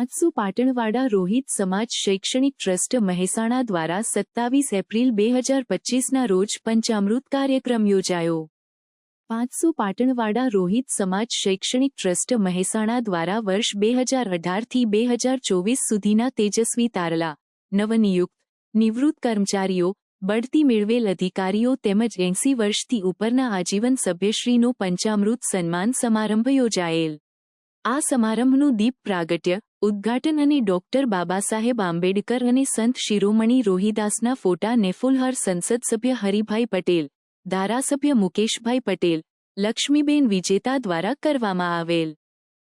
પાંચસો પાટણવાડા રોહિત સમાજ શૈક્ષણિક ટ્રસ્ટ મહેસાણા દ્વારા સત્તાવીસ એપ્રિલ બે હજાર પચીસના રોજ પંચામૃત કાર્યક્રમ યોજાયો. પાંચસો પાટણવાડા રોહિત સમાજ શૈક્ષણિક ટ્રસ્ટ મહેસાણા દ્વારા વર્ષ બે હજાર અઢારથી બે હજાર ચોવીસ સુધીના તેજસ્વી તારલા, નવનિયુક્ત, નિવૃત્ત કર્મચારીઓ, બઢતી મેળવેલ અધિકારીઓ તેમજ એંસી વર્ષથી ઉપરના આજીવન સભ્યશ્રીનો પંચામૃત સન્માન સમારંભ યોજાયેલ. આ સમારંભનું દીપ પ્રાગટ્ય, ઉદ્ઘાટન અને ડોક્ટર બાબાસાહેબ આંબેડકર અને સંત શિરોમણી રોહિદાસના ફોટા નેફુલહર સંસદ સભ્ય હરિભાઈ પટેલ, ધારાસભ્ય મુકેશભાઈ પટેલ, લક્ષ્મીબેન વિજેતા દ્વારા કરવામાં આવેલ.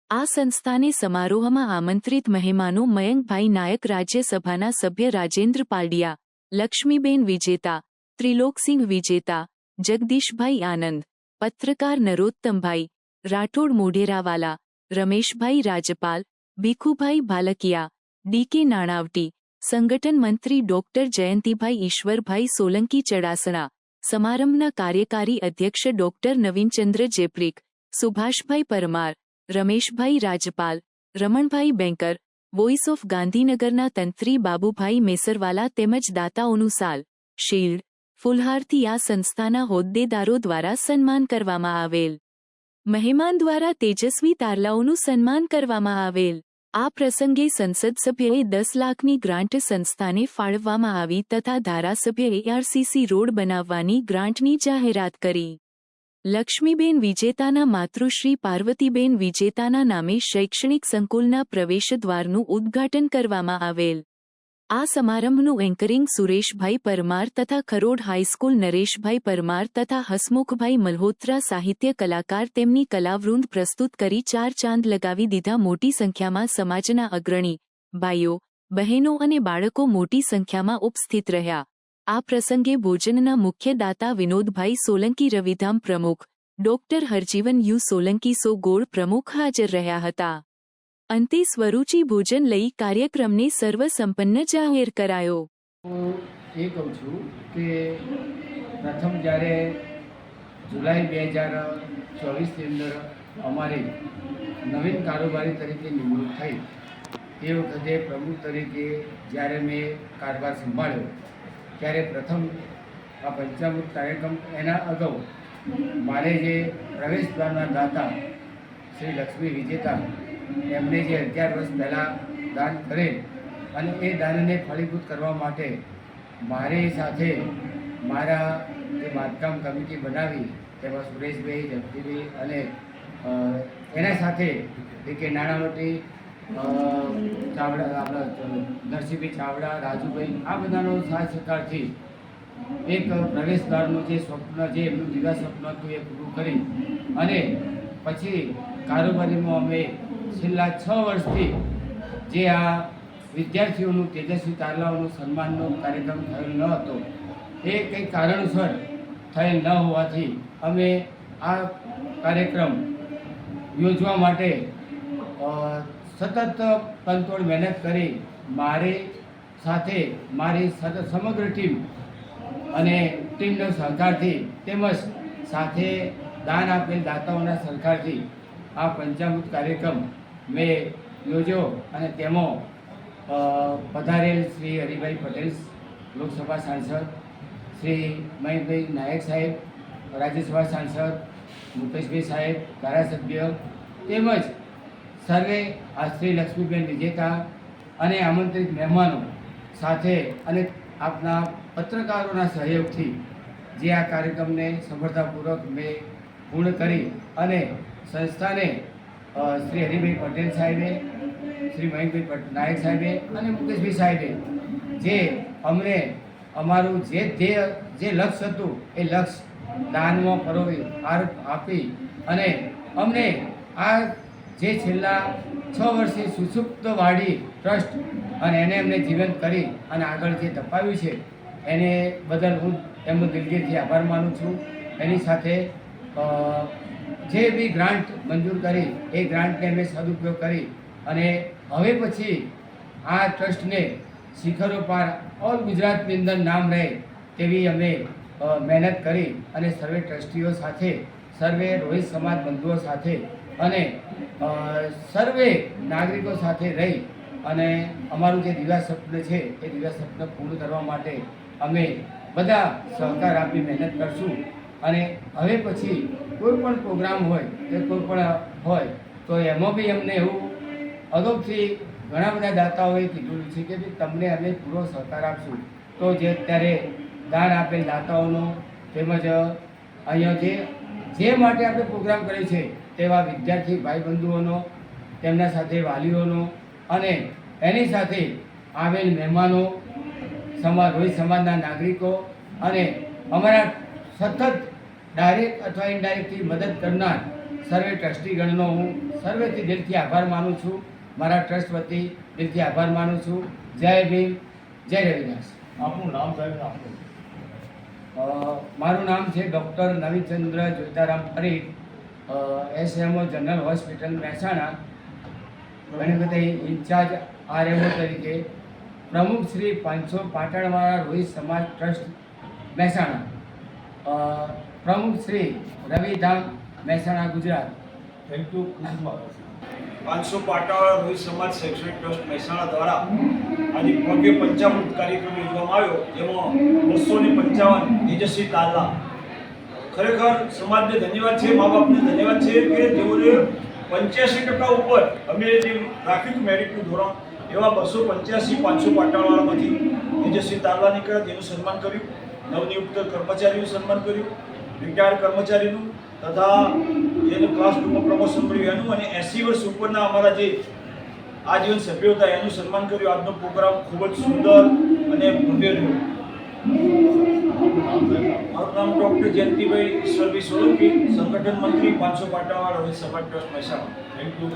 આ સંસ્થાને સમારોહમાં આમંત્રિત મહેમાનો મયંકભાઈ નાયક રાજ્યસભાના સભ્ય રાજેન્દ્ર પાલડિયા લક્ષ્મીબેન વિજેતા, ત્રિલોકસિંહ વિજેતા, જગદીશભાઈ આનંદ, પત્રકાર નરોત્તમભાઈ, રાઠોડ મોઢેરાવાલા રમેશભાઈ રાજપાલ ભીખુભાઈ ભાલકિયા ડીકે નાણાવટી, સંગઠન મંત્રી ડોક્ટર જયંતિભાઈ ઈશ્વરભાઈ સોલંકી ચડાસણા, સમારંભના કાર્યકારી અધ્યક્ષ ડોક્ટર નવીનચંદ્ર જેપ્રિક, સુભાષભાઈ પરમાર, રમેશભાઈ રાજપાલ રમણભાઈ બેંકર, વોઇસ ઓફ ગાંધીનગરના તંત્રી બાબુભાઈ મેસરવાલા તેમજ દાતાઓનું સાલ, શિલ્ડ, ફુલહારથી આ સંસ્થાના હોદ્દેદારો દ્વારા સન્માન કરવામાં આવેલ. મહેમાન દ્વારા તેજસ્વી તારલાઓનું સન્માન કરવામાં આવેલ. આ પ્રસંગે સંસદ સભ્યએ દસ લાખની ગ્રાન્ટ સંસ્થાને ફાળવવામાં આવી તથા ધારાસભ્યએ આરસીસી રોડ બનાવવાની ગ્રાન્ટની જાહેરાત કરી. લક્ષ્મીબેન વિજેતાના માતૃશ્રી પાર્વતીબેન વિજેતાના નામે શૈક્ષણિક સંકુલના પ્રવેશદ્વારનું ઉદ્ઘાટન કરવામાં આવેલ. આ સમારંભનું એન્કરિંગ સુરેશભાઈ પરમાર તથા ખરોડ હાઈસ્કૂલ નરેશભાઈ પરમાર તથા હસમુખભાઈ મલ્હોત્રા સાહિત્ય કલાકાર તેમની કલાવૃંદ પ્રસ્તુત કરી ચાર ચાંદ લગાવી દીધા મોટી સંખ્યામાં સમાજના અગ્રણી, ભાઈઓ, બહેનો અને બાળકો મોટી સંખ્યામાં ઉપસ્થિત રહ્યા. આ પ્રસંગે ભોજનના મુખ્ય દાતા વિનોદભાઈ સોલંકી રવિધામ પ્રમુખ, ડોક્ટર હરજીવન યુ સોલંકી સો ગોળ પ્રમુખ હાજર રહ્યા હતા. અંતે સ્વરૂચિ ભોજન લઈ કાર્યક્રમને સર્વસંપન્ન જાહેર કરાયો. હું એ કહું છું કે પ્રથમ જ્યારે જુલાઈ બે હજાર ચોવીસની અંદર અમારી નવીન કારોબારી તરીકે નિમણૂક થઈ. એ વખતે પ્રમુખ તરીકે જ્યારે મેં કારભાર સંભાળ્યો, ત્યારે પ્રથમ આ પંચામૃત કાર્યક્રમ એના અગાઉ મારે જે પ્રવેશદ્વારના દાતા શ્રી લક્ષ્મી વિજેતા એમને જે અગિયાર વર્ષ પહેલાં દાન કરેલ અને એ દાનને ફળીભૂત કરવા માટે મારી સાથે મારા જે બાંધકામ કમિટી બનાવી, તેમાં સુરેશભાઈ જગદીભાઈ અને એના સાથે કે નાણાવટી ચાવડા, આપણા નરસિંહભાઈ ચાવડા, રાજુભાઈ, આ બધાનો સાથ સહકારથી એક પ્રવેશદ્વારનું જે સ્વપ્ન જે એમનું દિવા સ્વપ્ન હતું એ પૂરું કરી અને પછી કારોબારીમાં અમે છેલ્લા છ વર્ષથી જે આ વિદ્યાર્થીઓનું તેજસ્વી તારલાઓનું સન્માનનો કાર્યક્રમ થયેલ ન હતો, એ કંઈ કારણસર થયેલ ન હોવાથી અમે આ કાર્યક્રમ યોજવા માટે સતત તનતોડ મહેનત કરી મારી સાથે મારી સતત સમગ્ર ટીમ અને ટીમના સહકારથી તેમજ સાથે દાન આપેલ દાતાઓના સરકારથી આ પંચામૃત કાર્યક્રમ મેં યોજ્યો અને તેમાં પધારેલ શ્રી હરિભાઈ પટેલ, લોકસભા સાંસદ, શ્રી મહેશભાઈ નાયક સાહેબ, રાજ્યસભા સાંસદ, મુકેશભાઈ સાહેબ, ધારાસભ્ય તેમજ સર્વે આ શ્રી લક્ષ્મીબેન વિજેતા અને આમંત્રિત મહેમાનો સાથે અને આપના પત્રકારોના સહયોગથી જે આ કાર્યક્રમને સફળતાપૂર્વક મેં પૂર્ણ કરી અને સંસ્થાને શ્રી હરિભાઈ પટેલ સાહેબે, શ્રી મહેશભાઈ નાયક સાહેબે અને મુકેશભાઈ સાહેબે, જે અમને અમારું જે ધ્યેય, જે લક્ષ્ય હતું, એ લક્ષ્ય દાનમાં પરોવી આપી અને અમને આ જે છેલ્લા છ વર્ષથી સુસુપ્ત વાડી ટ્રસ્ટ અને એને એમને જીવંત કરી અને આગળ જે તપાવ્યું છે, એને બદલ હું એમનો દિલગીરથી આભાર માનું છું. એની સાથે જે બી ગ્રાન્ટ મંજૂર કરી, એ ગ્રાન્ટને અમે સદુપયોગ કરી અને હવે પછી આ ટ્રસ્ટને શિખરો પાર ઓલ ગુજરાતની અંદર નામ રહે તેવી અમે મહેનત કરી અને સર્વે ટ્રસ્ટીઓ સાથે, સર્વે રોહિત સમાજ બંધુઓ સાથે અને સર્વે નાગરિકો સાથે રહી અને અમારું જે દિવ્યા સ્વપ્ન છે, એ દિવ્યા સ્વપ્ન પૂર્ણ કરવા માટે અમે બધા સહકાર આપી મહેનત કરશું. અને હવે પછી કોઈ પણ પ્રોગ્રામ હોય, કે કોઈ પણ હોય, તો એમાં બી અમને એવું અગાઉથી ઘણા બધા દાતાઓએ કીધું છે કે તમને અમે પૂરો સહકાર આપશું. તો જે અત્યારે દાન આપેલ દાતાઓનો તેમજ અહીંયા જે જે માટે આપણે પ્રોગ્રામ કર્યો છે, તેવા વિદ્યાર્થી ભાઈ બંધુઓનો તેમના સાથે વાલીઓનો અને એની સાથે આવેલ મહેમાનો, સમાજ, રોહિત સમાજના નાગરિકો અને અમારા સતત ડાયરેક્ટ અથવા ઇનડાયરેક્ટલી મદદ કરનાર સર્વે ટ્રસ્ટીગણનો હું સર્વેથી દિલથી આભાર માનું છું. મારા ટ્રસ્ટ વતી દિલથી આભાર માનું છું. જય ભીમ જય રવિદાસ. આપનું નામ સાહેબ આપનું. મારું નામ છે doctor Navichandra Jotaram Parikh. SMO general hospital Mahesana. ઘણી બધી ઇન્ચાર્જ આરએમઓ તરીકે પ્રમુખ શ્રી પાંચસો પાટણવાળા રોહિત સમાજ ટ્રસ્ટ મહેસાણા. પ્રમુખ શ્રી રવિધામ મહેસાણા ગુજરાત. થેન્ક યુ પાંચસો પાટાવાળા રોહિત સમાજ શૈક્ષણિક ટ્રસ્ટ મહેસાણા દ્વારા આજે ભવ્ય પંચામૃત કાર્યક્રમ યોજવામાં આવ્યો જેમાં બસો ને પંચાવન તેજસ્વી તાલા ખરેખર સમાજને ધન્યવાદ છે મા બાપને ધન્યવાદ છે કે જેઓને પંચ્યાસી ટકા ઉપર અમે જે રાખ્યું હતું મેરિટનું ધોરણ એવા બસો પંચ્યાસી પાંચસો પાટાવાળામાંથી તેજસ્વી તાલા નીકળ્યા તેનું સન્માન કર્યું. નવનિયુક્ત કર્મચારીનું સન્માન કર્યું. રિટાયર્ડ કર્મચારીનું તથા જેને ક્લાસ ટુમાં પ્રમોશન મળ્યું એનું અને એસી વર્ષ ઉપરના અમારા જે આજીવન સભ્યો હતા, એનું સન્માન કર્યું. આજનો પ્રોગ્રામ ખૂબ જ સુંદર અને ભવ્ય રહ્યો. મારું નામ ડૉક્ટર જયંતિભાઈ ઈશ્વરભાઈ સોલંકી, સંગઠન મંત્રી પાંચસો પાટાવાળા હવે સમાજ trust Mehsana. Thank you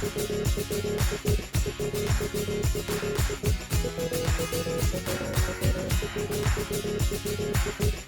Thank you.